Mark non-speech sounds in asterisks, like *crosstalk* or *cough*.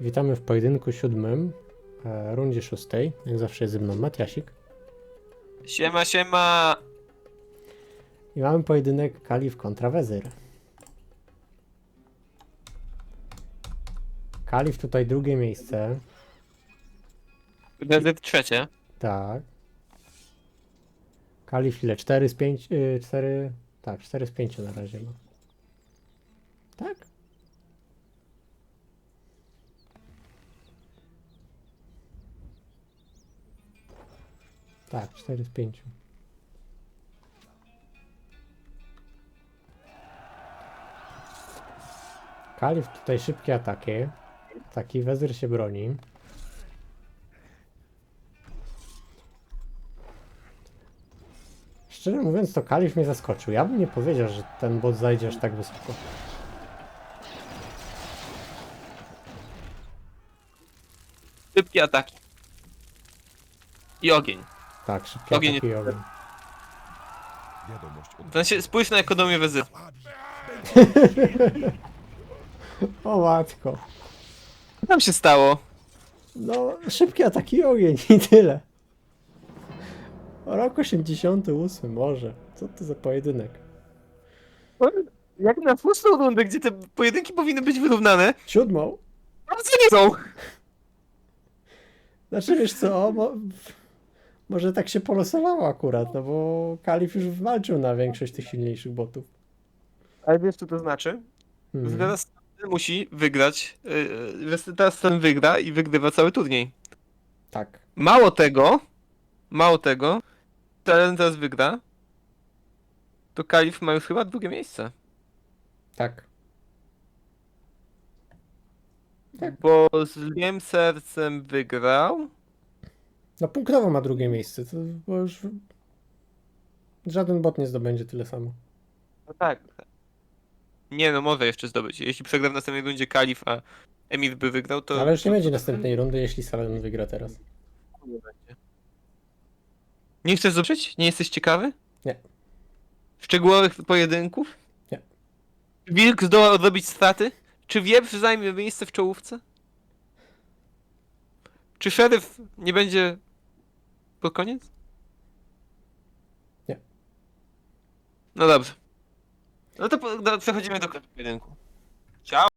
Witamy w pojedynku siódmym, e, rundzie szóstej. Jak zawsze jest ze mną Matiasik. Siema, siema! I mamy pojedynek Kalif kontra Wezyr. Kalif tutaj drugie miejsce. Gazet trzecie. Tak. Kalif ile? 4 z 5, 4, tak, 4 z 5 na razie ma. Tak? Tak, 4 z 5. Kalif tutaj szybkie ataki. Taki wezyr się broni. Szczerze mówiąc, to Kalif mnie zaskoczył. Ja bym nie powiedział, że ten bot zajdzie aż tak wysoko. Szybkie ataki. I ogień. Tak, szybkie Ogień ataki i ogień. Wiadomość od spójrz na ekonomię wezyra. *laughs* O matko. Co tam się stało? No, szybkie ataki i ogień i tyle. Rok 88 może. Co to za pojedynek? Jak na szóstą rundę, gdzie te pojedynki powinny być wyrównane, Siódmą? a co nie są? Znaczy wiesz co, mo może tak się polosowało akurat, no bo Kalif już walczył na większość tych silniejszych botów. Ale wiesz co to znaczy? Hmm. Teraz ten musi wygrać, yy, że teraz ten wygra i wygrywa cały turniej. Tak. Mało tego, mało tego, ten teraz wygra, to Kalif ma już chyba drugie miejsce. Tak. Tak. Bo z lwiem sercem wygrał. No punktowo ma drugie miejsce, to bo już żaden bot nie zdobędzie tyle samo. No tak. Nie no, może jeszcze zdobyć. Jeśli przegra w następnej rundzie Kalif, a Emir by wygrał, to... Ale już nie będzie następnej rundy, jeśli Salon wygra teraz. Nie będzie. Nie chcesz zobaczyć? Nie jesteś ciekawy? Nie. Szczegółowych pojedynków? Nie. Wilk zdoła odrobić straty? Czy Wieprz zajmie miejsce w czołówce? Czy Szeryf nie będzie po koniec? Nie. No dobrze. No to po- do, przechodzimy do pojedynku. Ciao.